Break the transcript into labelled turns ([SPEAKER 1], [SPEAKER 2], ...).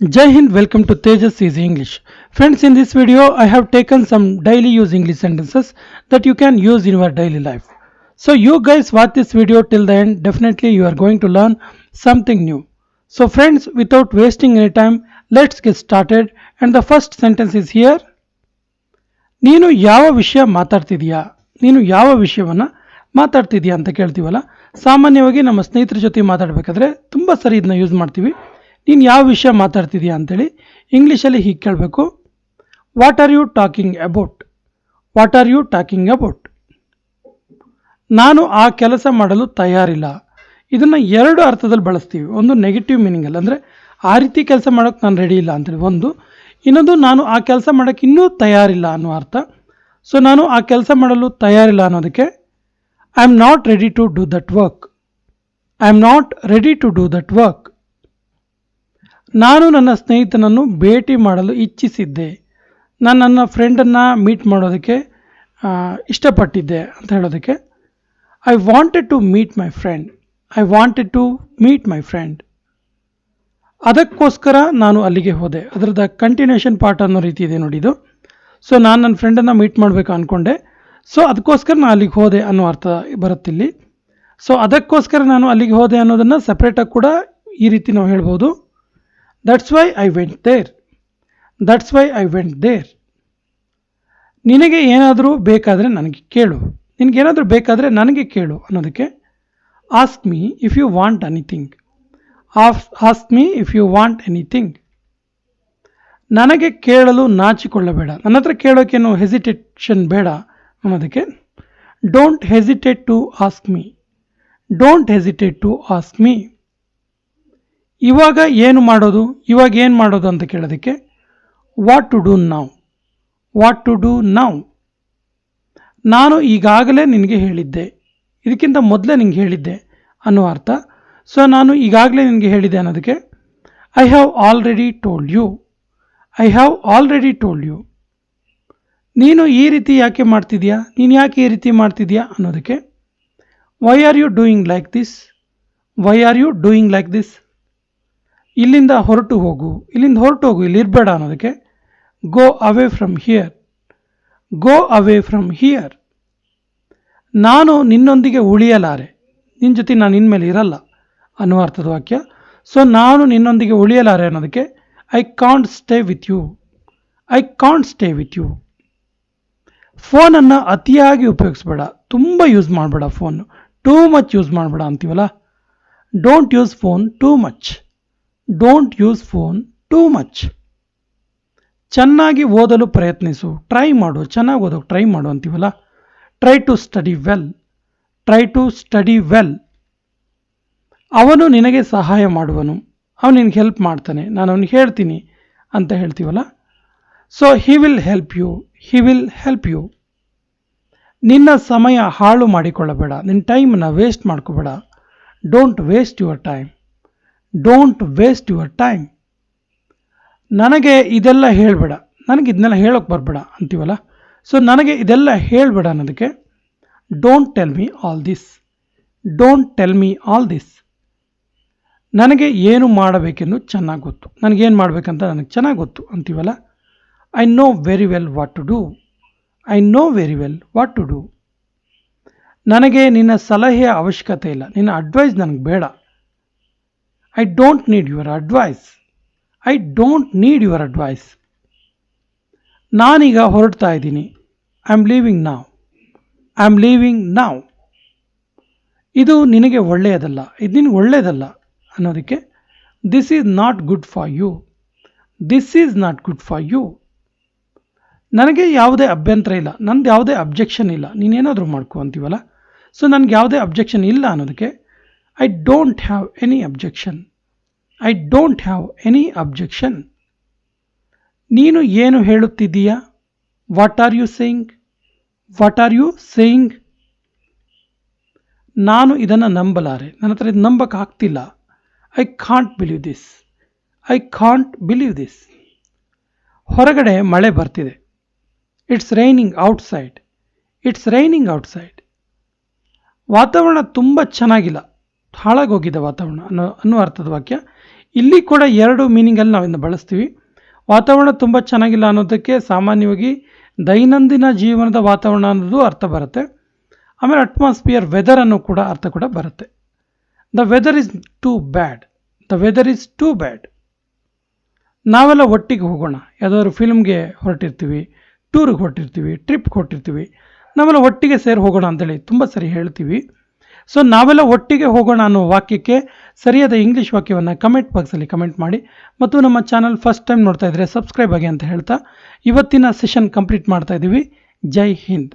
[SPEAKER 1] Jai Hind, welcome to Tejas Easy English. Friends, in this video, I have taken some daily use English sentences that you can use in your daily life. So, you guys watch this video till the end, definitely you are going to learn something new. So, friends, without wasting any time, let's get started. And the first sentence is here ನೀನು ಯಾವ ವಿಷಯ ಮಾತಾಡ್ತಿದೀಯಾ ನೀನು ಯಾವ ವಿಷಯವನ್ನ ಮಾತಾಡ್ತಿದೀಯಾ ಅಂತ ಕೇಳ್ತೀವಲ್ಲ ಸಾಮಾನ್ಯವಾಗಿ ನಮ್ಮ ಸ್ನೇಹಿತರ ಜೊತೆ ಮಾತಾಡಬೇಕಾದ್ರೆ ತುಂಬ ಸರಿ ಇದನ್ನ ಯೂಸ್ ಮಾಡ್ತೀವಿ ನೀನು ಯಾವ ವಿಷಯ ಮಾತಾಡ್ತಿದೀಯ ಅಂತೇಳಿ ಇಂಗ್ಲೀಷಲ್ಲಿ ಹೀಗೆ ಕೇಳಬೇಕು. What are you talking about what are you talking about ನಾನು ಆ ಕೆಲಸ ಮಾಡಲು ತಯಾರಿಲ್ಲ. ಇದನ್ನು ಎರಡು ಅರ್ಥದಲ್ಲಿ ಬಳಸ್ತೀವಿ. ಒಂದು ನೆಗೆಟಿವ್ ಮೀನಿಂಗಲ್ಲಿ ಅಂದರೆ ಆ ರೀತಿ ಕೆಲಸ ಮಾಡೋಕ್ಕೆ ನಾನು ರೆಡಿ ಇಲ್ಲ ಅಂತೇಳಿ. ಒಂದು, ಇನ್ನೊಂದು ನಾನು ಆ ಕೆಲಸ ಮಾಡೋಕ್ಕೆ ಇನ್ನೂ ತಯಾರಿಲ್ಲ ಅನ್ನೋ ಅರ್ಥ. ಸೊ ನಾನು ಆ ಕೆಲಸ ಮಾಡಲು ತಯಾರಿಲ್ಲ ಅನ್ನೋದಕ್ಕೆ I am not ready to do that work I am not ready to do that work ನಾನು ನನ್ನ ಸ್ನೇಹಿತನನ್ನು ಭೇಟಿ ಮಾಡಲು ಇಚ್ಛಿಸಿದ್ದೆ. ನಾನು ನನ್ನ ಫ್ರೆಂಡನ್ನು ಮೀಟ್ ಮಾಡೋದಕ್ಕೆ ಇಷ್ಟಪಟ್ಟಿದ್ದೆ ಅಂತ ಹೇಳೋದಕ್ಕೆ I wanted to meet my friend I wanted to meet my friend ಅದಕ್ಕೋಸ್ಕರ ನಾನು ಅಲ್ಲಿಗೆ ಹೋದೆ. ಅದರದ ಕಂಟಿನ್ಯೂಷನ್ ಪಾರ್ಟ್ ಅನ್ನೋ ರೀತಿ ಇದೆ ನೋಡಿ ಇದು. ಸೊ ನಾನು ನನ್ನ ಫ್ರೆಂಡನ್ನು ಮೀಟ್ ಮಾಡಬೇಕು ಅಂದ್ಕೊಂಡೆ ಸೊ ಅದಕ್ಕೋಸ್ಕರ ನಾನು ಅಲ್ಲಿಗೆ ಹೋದೆ ಅನ್ನೋ ಅರ್ಥ ಬರುತ್ತಿಲ್ಲಿ ಸೊ ಅದಕ್ಕೋಸ್ಕರ ನಾನು ಅಲ್ಲಿಗೆ ಹೋದೆ ಅನ್ನೋದನ್ನು ಸಪ್ರೇಟಾಗಿ ಕೂಡ ಈ ರೀತಿ ನಾವು ಹೇಳ್ಬೋದು. That's why I went there that's why I went there ನಿನಗೆ ಏನಾದರೂ ಬೇಕಾದರೆ ನನಗೆ ಕೇಳು. ನಿನಗೇನಾದರೂ ಬೇಕಾದರೆ ನನಗೆ ಕೇಳು ಅನ್ನೋದಕ್ಕೆ ask me if you want anything ask me if you want anything ನನಗೆ ಕೇಳಲು ನಾಚಿಕೊಳ್ಳಬೇಡ. ನನ್ನ ಹತ್ರ ಕೇಳೋಕ್ಕೇನು ಹೆಸಿಟೇಷನ್ ಬೇಡ ಅನ್ನೋದಕ್ಕೆ don't hesitate to ask me don't hesitate to ask me ಇವಾಗ ಏನು ಮಾಡೋದು? ಇವಾಗ ಏನು ಮಾಡೋದು ಅಂತ ಕೇಳೋದಕ್ಕೆ ವಾಟ್ ಟು ಡೂ ನಾವು ವಾಟ್ ಟು ಡೂ ನಾವು ನಾನು ಈಗಾಗಲೇ ನಿನಗೆ ಹೇಳಿದ್ದೆ. ಇದಕ್ಕಿಂತ ಮೊದಲೇ ನಿನಗೆ ಹೇಳಿದ್ದೆ ಅನ್ನೋ ಅರ್ಥ. ಸೊ ನಾನು ಈಗಾಗಲೇ ನಿನಗೆ ಹೇಳಿದ್ದೆ ಅನ್ನೋದಕ್ಕೆ I have already told you I have already told you ನೀನು ಈ ರೀತಿ ಯಾಕೆ ಮಾಡ್ತಿದ್ಯಾ? ನೀನು ಯಾಕೆ ಈ ರೀತಿ ಮಾಡ್ತಿದ್ಯಾ ಅನ್ನೋದಕ್ಕೆ why are you doing like this why are you doing like this ಇಲ್ಲಿಂದ ಹೊರಟು ಹೋಗು, ಇಲ್ಲಿಂದ ಹೊರಟು ಹೋಗು, ಇಲ್ಲಿ ಇರಬೇಡ ಅನ್ನೋದಕ್ಕೆ go away from here go away from here ನಾನು ನಿನ್ನೊಂದಿಗೆ ಉಳಿಯಲಾರೆ. ನಿನ್ನ ಜೊತೆ ನಾನು ಇನ್ಮೇಲೆ ಇರಲ್ಲ ಅನ್ನುವ ಅರ್ಥದ ವಾಕ್ಯ. ಸೊ ನಾನು ನಿನ್ನೊಂದಿಗೆ ಉಳಿಯಲಾರೆ ಅನ್ನೋದಕ್ಕೆ I can't stay with you I can't stay with you ಫೋನನ್ನು ಅತಿಯಾಗಿ ಉಪಯೋಗಿಸ್ಬೇಡ. ತುಂಬ ಯೂಸ್ ಮಾಡಬೇಡ ಫೋನ್. ಟೂ ಮಚ್ ಯೂಸ್ ಮಾಡಬೇಡ ಅಂತೀವಲ್ಲ? Don't use phone too much don't use phone too much ಚೆನ್ನಾಗಿ ಓದಲು ಪ್ರಯತ್ನಿಸು. ಟ್ರೈ ಮಾಡು. ಚೆನ್ನಾಗಿ ಓದೋಕೆ ಟ್ರೈ ಮಾಡು ಅಂತೀವಲ್ಲ? Try to study well try to study well ಅವನು ನಿನಗೆ ಸಹಾಯ ಮಾಡುವನು. ಅವನು ನಿನಗೆ ಹೆಲ್ಪ್ ಮಾಡ್ತಾನೆ. ನಾನು ಅವನಿಗೆ ಹೇಳ್ತೀನಿ ಅಂತ ಹೇಳ್ತೀವಲ್ಲ? So he will help you he will help you ನಿನ್ನ ಸಮಯ ಹಾಳು ಮಾಡಿಕೊಳ್ಳಬೇಡ. ನಿನ್ನ ಟೈಮನ್ನು ವೇಸ್ಟ್ ಮಾಡ್ಕೋಬೇಡ. Don't waste your time don't waste your time ನನಗೆ ಇದೆಲ್ಲ ಹೇಳಬೇಡ. ನನಗೆ ಇದನ್ನೆಲ್ಲ ಹೇಳೋಕೆ ಬರಬೇಡ ಅಂತೀವಲ್ಲ? ಸೊ ನನಗೆ ಇದೆಲ್ಲ ಹೇಳಬೇಡ ಅನ್ನೋದಕ್ಕೆ don't tell me all this don't tell me all this ನನಗೆ ಏನು ಮಾಡಬೇಕೆಂದು ಚೆನ್ನಾಗಿ ಗೊತ್ತು. ನನಗೇನು ಮಾಡಬೇಕಂತ ನನಗೆ ಚೆನ್ನಾಗಿ ಗೊತ್ತು ಅಂತೀವಲ್ಲ? I know very well what to do I know very well what to do ನನಗೆ ನಿನ್ನ ಸಲಹೆಯ ಅವಶ್ಯಕತೆ ಇಲ್ಲ. ನಿನ್ನ ಅಡ್ವೈಸ್ ನನಗೆ ಬೇಡ. I don't need your advice I don't need your advice ನಾನೀಗ ಹೊರಡ್ತಾ ಇದ್ದೀನಿ. I am leaving now I am leaving now ಇದು ನಿನಗೆ ಒಳ್ಳೆಯದಲ್ಲ. ಇದು ನಿನಗೆ ಒಳ್ಳೆಯದಲ್ಲ ಅನ್ನೋದಕ್ಕೆ this is not good for you this is not good for you ನನಗೆ ಯಾವುದೇ ಅಭ್ಯಂತರ ಇಲ್ಲ. ನಂದು ಯಾವುದೇ ಅಬ್ಜೆಕ್ಷನ್ ಇಲ್ಲ. ನೀನೇನಾದರೂ ಮಾಡ್ಕೊ ಅಂತೀವಲ್ಲ? ಸೊ ನನಗೆ ಯಾವುದೇ ಅಬ್ಜೆಕ್ಷನ್ ಇಲ್ಲ ಅನ್ನೋದಕ್ಕೆ I don't have any objection. I don't have any objection ನೀನು ಏನು ಹೇಳುತ್ತಿದ್ದೀಯಾ? What are you saying what are you saying ನಾನು ಇದನ್ನು ನಂಬಲಾರೆ. ನನ್ನ ಹತ್ರ ಇದು ನಂಬಕ್ಕೆ ಆಗ್ತಿಲ್ಲ. I can't believe this I can't believe this ಹೊರಗಡೆ ಮಳೆ ಬರ್ತಿದೆ. It's raining outside it's raining outside ವಾತಾವರಣ ತುಂಬ ಚೆನ್ನಾಗಿಲ್ಲ. ಹಾಳಾಗೋಗಿದೆ ವಾತಾವರಣ ಅನ್ನೋ ಅನ್ನೋ ಅರ್ಥದ ವಾಕ್ಯ. ಇಲ್ಲಿ ಕೂಡ ಎರಡು ಮೀನಿಂಗಲ್ಲಿ ನಾವಿನ್ನು ಬಳಸ್ತೀವಿ. ವಾತಾವರಣ ತುಂಬ ಚೆನ್ನಾಗಿಲ್ಲ ಅನ್ನೋದಕ್ಕೆ ಸಾಮಾನ್ಯವಾಗಿ ದೈನಂದಿನ ಜೀವನದ ವಾತಾವರಣ ಅನ್ನೋದು ಅರ್ಥ ಬರುತ್ತೆ. ಆಮೇಲೆ ಅಟ್ಮಾಸ್ಫಿಯರ್ ವೆದರ್ ಅನ್ನೋ ಕೂಡ ಅರ್ಥ ಕೂಡ ಬರುತ್ತೆ. The weather is too bad the weather is too bad ನಾವೆಲ್ಲ ಒಟ್ಟಿಗೆ ಹೋಗೋಣ. ಯಾವುದಾದ್ರು ಫಿಲ್ಮ್ಗೆ ಹೊರಟಿರ್ತೀವಿ ಟೂರಿಗೆ ಹೊರಟಿರ್ತೀವಿ ಟ್ರಿಪ್ಗೆ ಹೊರಟಿರ್ತೀವಿ, ನಾವೆಲ್ಲ ಒಟ್ಟಿಗೆ ಸೇರಿ ಹೋಗೋಣ ಅಂತೇಳಿ ತುಂಬ ಸರಿ ಹೇಳ್ತೀವಿ. ಸೊ ನಾವೆಲ್ಲ ಒಟ್ಟಿಗೆ ಹೋಗೋಣ ಅನ್ನೋ ವಾಕ್ಯಕ್ಕೆ ಸರಿಯಾದ ಇಂಗ್ಲೀಷ್ ವಾಕ್ಯವನ್ನು ಕಮೆಂಟ್ ಬಾಕ್ಸಲ್ಲಿ ಕಮೆಂಟ್ ಮಾಡಿ. ಮತ್ತು ನಮ್ಮ ಚಾನಲ್ ಫಸ್ಟ್ ಟೈಮ್ ನೋಡ್ತಾ ಇದ್ದರೆ ಸಬ್ಸ್ಕ್ರೈಬ್ ಆಗಿ ಅಂತ ಹೇಳ್ತಾ. ಇವತ್ತಿನ ಸೆಷನ್ ಕಂಪ್ಲೀಟ್ ಮಾಡ್ತಾ ಇದ್ದೀವಿ ಜೈ ಹಿಂದ್.